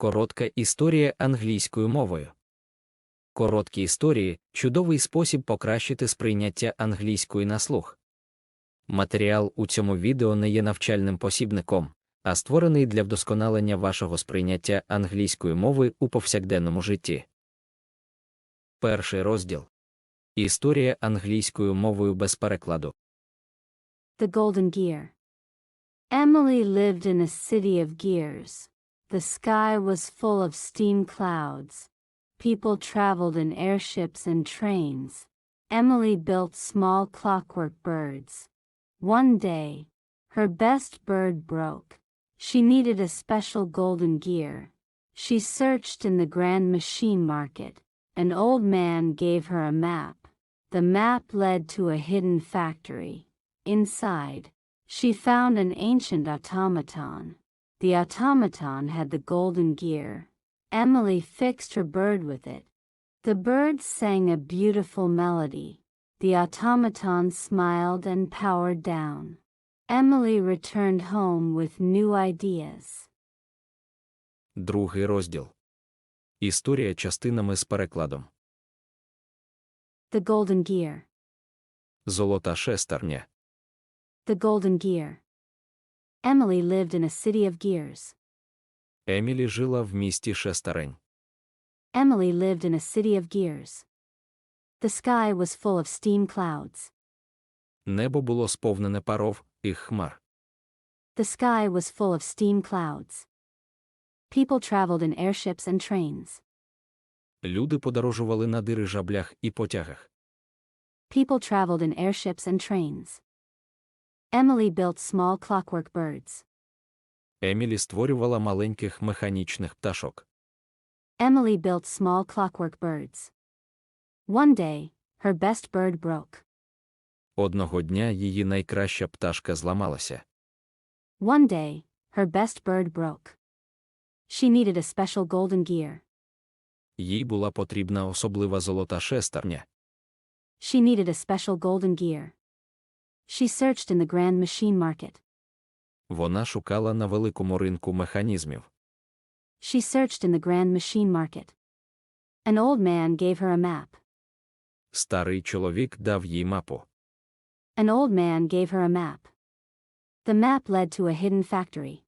Коротка історія англійською мовою. Короткі історії чудовий спосіб покращити сприйняття англійської на слух. Матеріал у цьому відео не є навчальним посібником, а створений для вдосконалення вашого сприйняття англійської мови у повсякденному житті. Перший розділ Історія англійською мовою без перекладу. The Golden Gear. Emily lived in a city of gears. The sky was full of steam clouds. People traveled in airships and trains. Emily built small clockwork birds. One day, her best bird broke. She needed a special golden gear. She searched in the grand machine market. An old man gave her a map. The map led to a hidden factory. Inside, she found an ancient automaton. The automaton had the golden gear. Emily fixed her bird with it. The bird sang a beautiful melody. The automaton smiled and powered down. Emily returned home with new ideas. Другий розділ Історія частинами з перекладом. The Golden Gear. Золота шестерня. The Golden Gear. Emily lived in a city of gears. Емілі жила в місті шестерень. Emily lived in a city of gears. The sky was full of steam clouds. Небо було сповнене паров і хмар. The sky was full of steam clouds. People traveled in airships and trains. Люди подорожували на дирижаблях і потягах. People traveled in airships and trains. Emily built small clockwork birds. Емілі створювала маленьких механічних пташок. Emily built small clockwork birds. One day, her best bird broke. Одного дня її найкраща пташка зламалася. One day, her best bird broke. She needed a special golden gear. Їй була потрібна особлива золота шестерня. She needed a special golden gear. She searched in the grand machine market. Вона шукала на великому ринку механізмів. She searched in the grand machine market. An old man gave her a map. Старий чоловік дав їй мапу. An old man gave her a map. The map led to a hidden factory.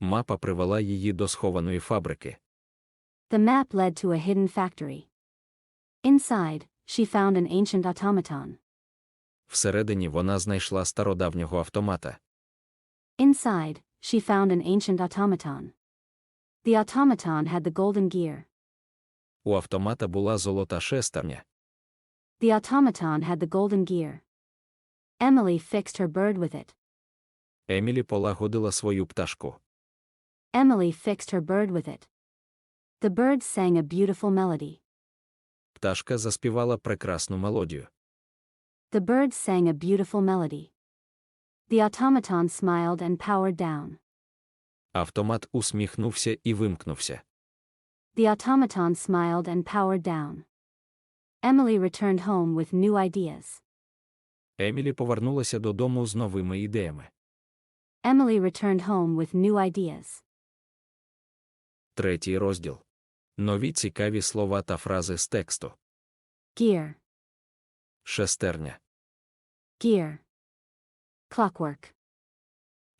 Мапа привела її до схованої фабрики. The map led to a hidden factory. Inside, she found an ancient automaton. Всередині вона знайшла стародавнього автомата. Inside, she found an ancient automaton. The automaton had the golden gear. У автомата була золота шестерня. The automaton had the golden gear. Emily fixed her bird with it. Емілі полагодила свою пташку. Emily fixed her bird with it. The bird sang a beautiful melody. Пташка заспівала прекрасну мелодію. The bird sang a beautiful melody. The automaton smiled and powered down. Автомат усміхнувся і вимкнувся. The automaton smiled and powered down. Emily returned home with new ideas. Емілі повернулася додому з новими ідеями. Emily returned home with new ideas. Третій розділ. Нові цікаві слова та фрази з тексту. Gear, Шестерня. gear. Clockwork,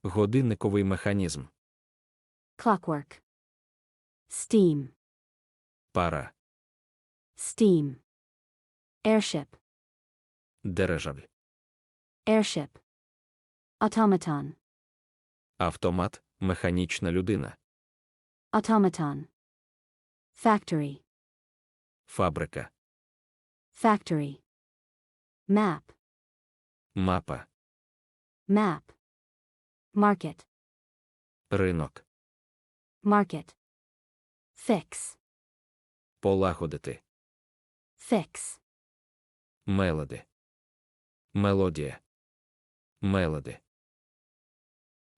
Годинниковий механізм. clockwork. Steam, Пара. steam. Airship, Дирижабль. airship. Automaton, Автомат. Механічна людина. automaton. Factory, Фабрика. factory. Map, Мапа. map. Market, Ринок. market. Fix, Полагодити. fix. Мелоди. Мелодія. Мелоди.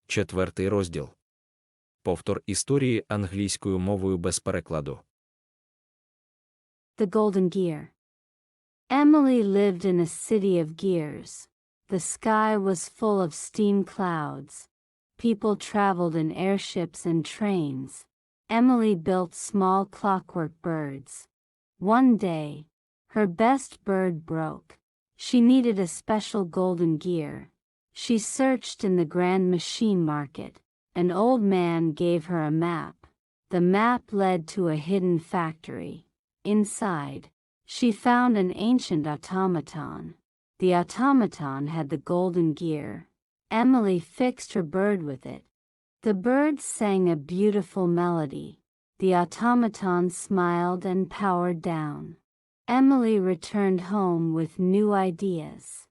Четвертий розділ. Повтор історії англійською мовою без перекладу. The Golden Gear. Emily lived in a city of gears. The sky was full of steam clouds. People traveled in airships and trains. Emily built small clockwork birds. One day, her best bird broke. She needed a special golden gear. She searched in the grand machine market. An old man gave her a map. The map led to a hidden factory. Inside, she found an ancient automaton. The automaton had the golden gear. Emily fixed her bird with it. The bird sang a beautiful melody. The automaton smiled and powered down. Emily returned home with new ideas.